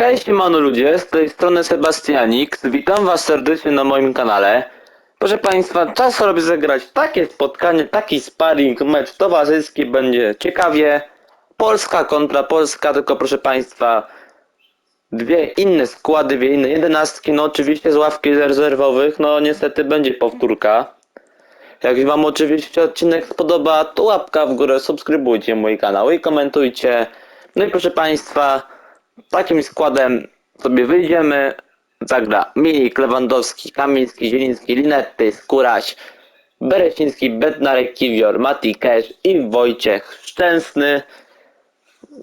Hej siemano ludzie, z tej strony Sebastianik, witam was serdecznie na moim kanale. Proszę państwa, czas sobie zagrać takie spotkanie, taki sparring, mecz towarzyski, będzie ciekawie. Polska kontra Polska, tylko proszę państwa, dwie inne składy, dwie inne jedenastki, no oczywiście z ławki rezerwowych, no niestety będzie powtórka. Jak wam oczywiście odcinek spodoba, to łapka w górę, subskrybujcie mój kanał i komentujcie. No i proszę państwa, takim składem sobie wyjdziemy. Zagra Milik, Lewandowski, Kamiński, Zieliński, Linetty, Skóraś, Bereciński, Bednarek, Kiwior, Mati Cash i Wojciech Szczęsny.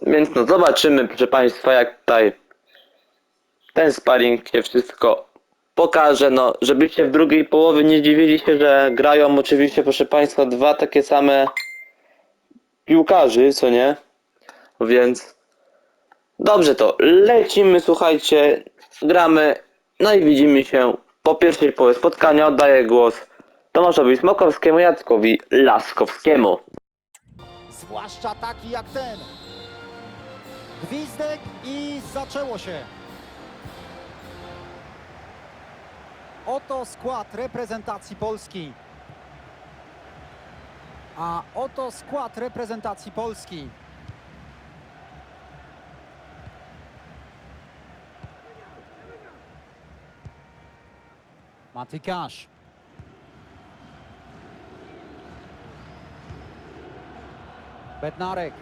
Więc no zobaczymy, proszę Państwa, jak tutaj ten sparring się wszystko pokaże. No, żebyście w drugiej połowie nie dziwili się, że grają oczywiście, proszę Państwa, dwa takie same piłkarzy, co nie? Więc Dobrze to, lecimy, słuchajcie, gramy, no i widzimy się po pierwszej połowie spotkania. Oddaję głos Tomaszowi Smokowskiemu, Jackowi Laskowskiemu. Zwłaszcza taki jak ten. Gwizdek i zaczęło się. Oto skład reprezentacji Polski. A oto skład reprezentacji Polski. Matykasz. Bednarek.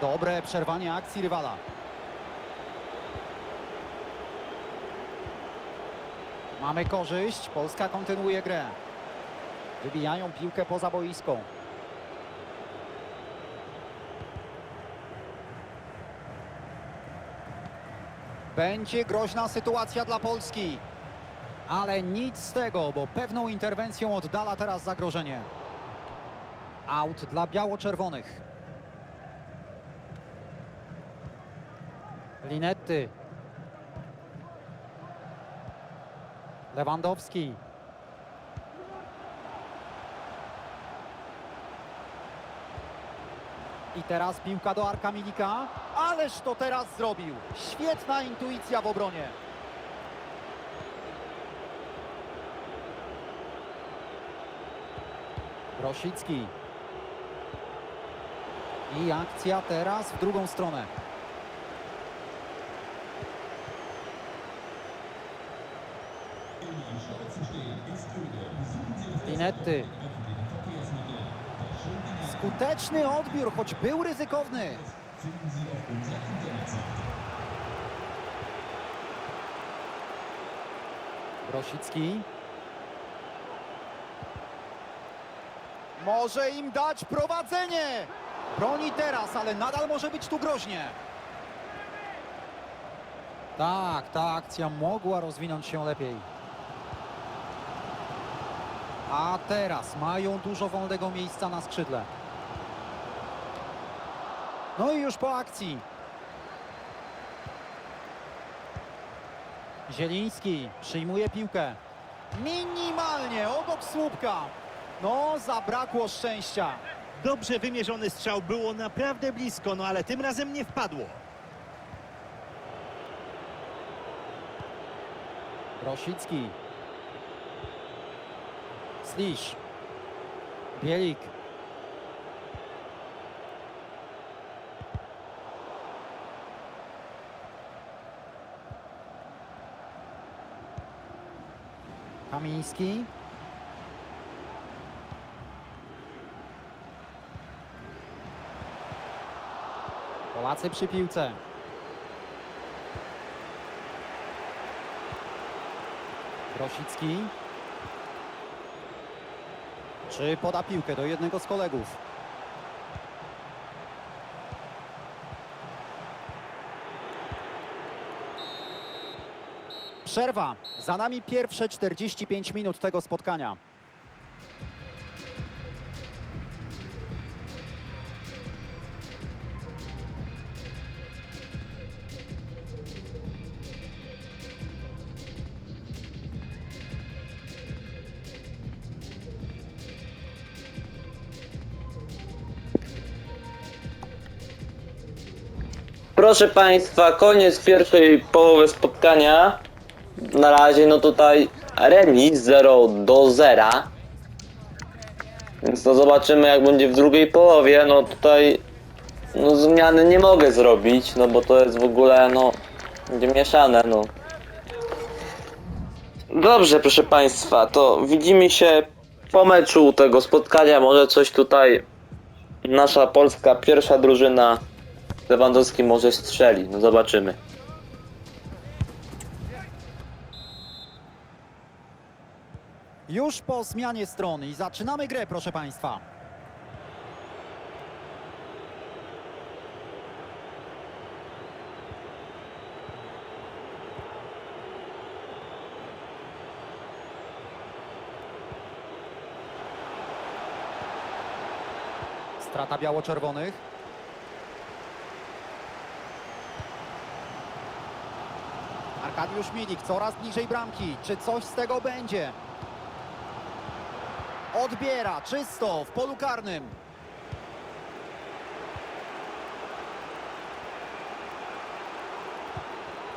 Dobre przerwanie akcji rywala. Mamy korzyść. Polska kontynuuje grę. Wybijają piłkę poza boisko. Będzie groźna sytuacja dla Polski. Ale nic z tego, bo pewną interwencją oddala teraz zagrożenie. Out dla biało-czerwonych. Linetty. Lewandowski. I teraz piłka do Arka Milika. Ależ to teraz zrobił. Świetna intuicja w obronie. Rosicki. I akcja teraz w drugą stronę. Linetty. Skuteczny odbiór, choć był ryzykowny. Rosicki. Może im dać prowadzenie. Broni teraz, ale nadal może być tu groźnie. Tak, ta akcja mogła rozwinąć się lepiej. A teraz mają dużo wolnego miejsca na skrzydle. No i już po akcji. Zieliński przyjmuje piłkę. Minimalnie obok słupka. No, zabrakło szczęścia. Dobrze wymierzony strzał, było naprawdę blisko, no ale tym razem nie wpadło. Rosicki. Slisz. Bielik. Kamiński. Polacy przy piłce. Rosicki. Czy poda piłkę do jednego z kolegów? Przerwa. Za nami pierwsze 45 minut tego spotkania. Proszę Państwa, koniec pierwszej połowy spotkania. Na razie, no tutaj remis 0 do 0. Więc to zobaczymy jak będzie w drugiej połowie. No tutaj no zmiany nie mogę zrobić, no bo to jest w ogóle no będzie mieszane, no. Dobrze, proszę Państwa, to widzimy się po meczu tego spotkania. Może coś tutaj nasza polska pierwsza drużyna Lewandowski może strzeli. No zobaczymy. Już po zmianie strony i zaczynamy grę, proszę Państwa. Strata biało-czerwonych. Arkadiusz Milik coraz bliżej bramki. Czy coś z tego będzie? Odbiera czysto w polu karnym.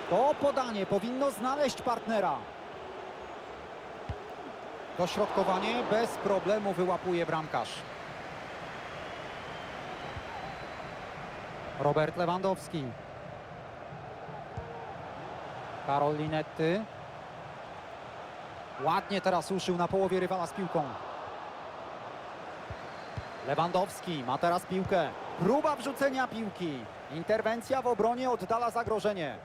To podanie powinno znaleźć partnera. Dośrodkowanie bez problemu wyłapuje bramkarz. Robert Lewandowski. Karol Linetty. Ładnie teraz uszył na połowie rywala z piłką. Lewandowski ma teraz piłkę. Próba wrzucenia piłki. Interwencja w obronie oddala zagrożenie.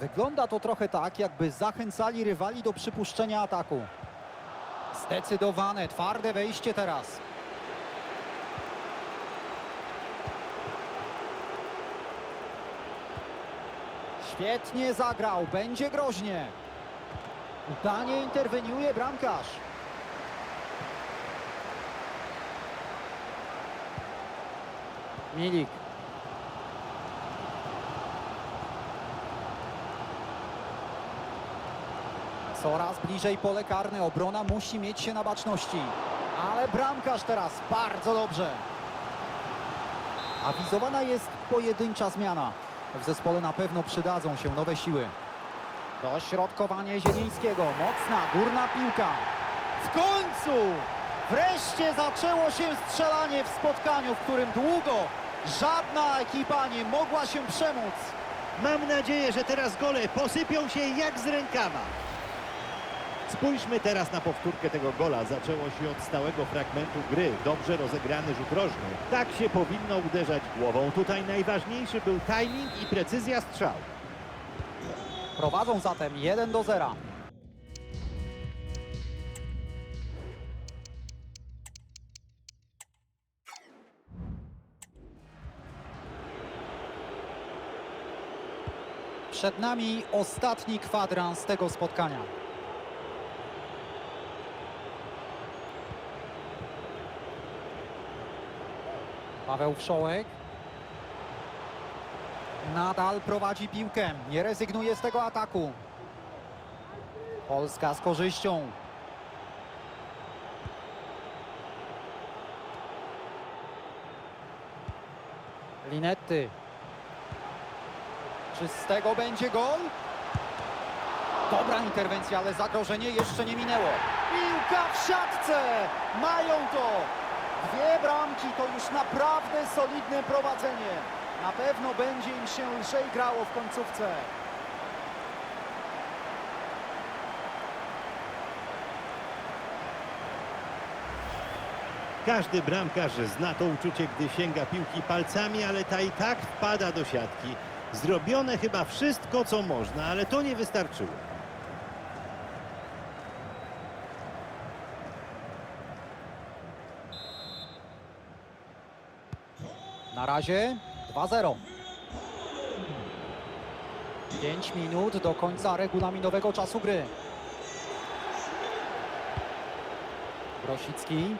Wygląda to trochę tak, jakby zachęcali rywali do przypuszczenia ataku. Zdecydowane, twarde wejście teraz. Świetnie zagrał, będzie groźnie. Udanie interweniuje bramkarz. Milik. Coraz bliżej pole karne. Obrona musi mieć się na baczności. Ale bramkarz teraz bardzo dobrze. Awizowana jest pojedyncza zmiana. W zespole na pewno przydadzą się nowe siły. Dośrodkowanie Zielińskiego. Mocna, górna piłka. W końcu! Wreszcie zaczęło się strzelanie w spotkaniu, w którym długo żadna ekipa nie mogła się przemóc. Mam nadzieję, że teraz gole posypią się jak z rękawa. Spójrzmy teraz na powtórkę tego gola. Zaczęło się od stałego fragmentu gry. Dobrze rozegrany rzut rożny. Tak się powinno uderzać głową. Tutaj najważniejszy był timing i precyzja strzału. Prowadzą zatem 1 do 0. Przed nami ostatni kwadrans tego spotkania. Paweł Wszołek. Nadal prowadzi piłkę. Nie rezygnuje z tego ataku. Polska z korzyścią. Linetty. Czy z tego będzie gol? Dobra interwencja, ale zagrożenie jeszcze nie minęło. Piłka w siatce! Mają to! Dwie bramki to już naprawdę solidne prowadzenie. Na pewno będzie im się lżej grało w końcówce. Każdy bramkarz zna to uczucie, gdy sięga piłki palcami, ale ta i tak wpada do siatki. Zrobione chyba wszystko, co można, ale to nie wystarczyło. Na razie 2-0. 5 minut do końca regulaminowego czasu gry. Grosicki.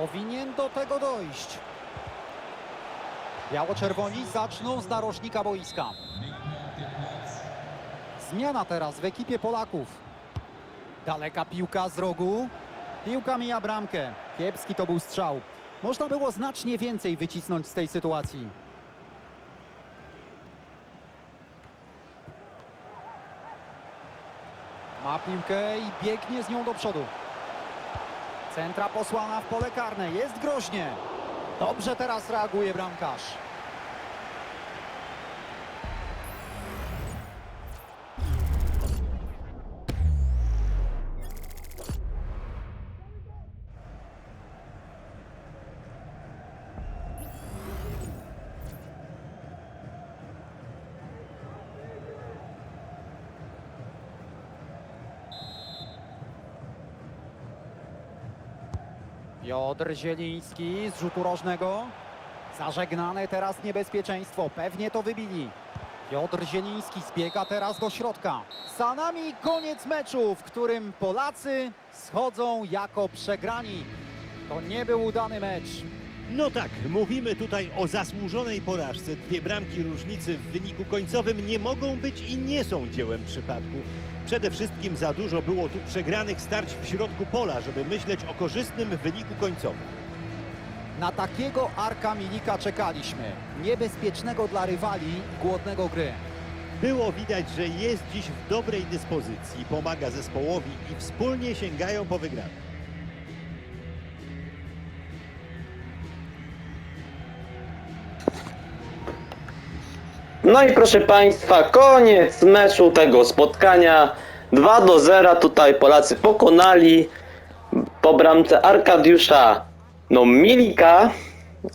Powinien do tego dojść. Biało-czerwoni zaczną z narożnika boiska. Zmiana teraz w ekipie Polaków. Daleka piłka z rogu. Piłka mija bramkę. Kiepski to był strzał. Można było znacznie więcej wycisnąć z tej sytuacji. Ma piłkę i biegnie z nią do przodu. Centra posłana w pole karne. Jest groźnie. Dobrze teraz reaguje bramkarz. Piotr Zieliński z rzutu rożnego. Zażegnane teraz niebezpieczeństwo. Pewnie to wybili. Piotr Zieliński zbiega teraz do środka. Za nami koniec meczu, w którym Polacy schodzą jako przegrani. To nie był udany mecz. No tak, mówimy tutaj o zasłużonej porażce. Dwie bramki różnicy w wyniku końcowym nie mogą być i nie są dziełem przypadku. Przede wszystkim za dużo było tu przegranych starć w środku pola, żeby myśleć o korzystnym wyniku końcowym. Na takiego Arka Milika czekaliśmy. Niebezpiecznego dla rywali, głodnego gry. Było widać, że jest dziś w dobrej dyspozycji, pomaga zespołowi i wspólnie sięgają po wygraną. No i proszę Państwa, koniec meczu tego spotkania. 2 do 0 tutaj Polacy pokonali po bramce Arkadiusza no Milika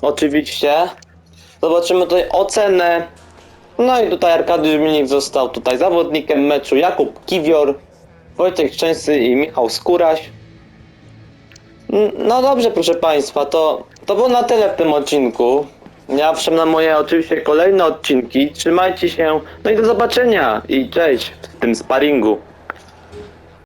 oczywiście. Zobaczymy tutaj ocenę. No i tutaj Arkadiusz Milik został tutaj zawodnikiem meczu. Jakub Kiwior, Wojciech Szczęsny i Michał Skóraś. No dobrze, proszę Państwa, to, to było na tyle w tym odcinku. Ja wszem na moje oczywiście kolejne odcinki. Trzymajcie się. No i do zobaczenia. I cześć w tym sparingu.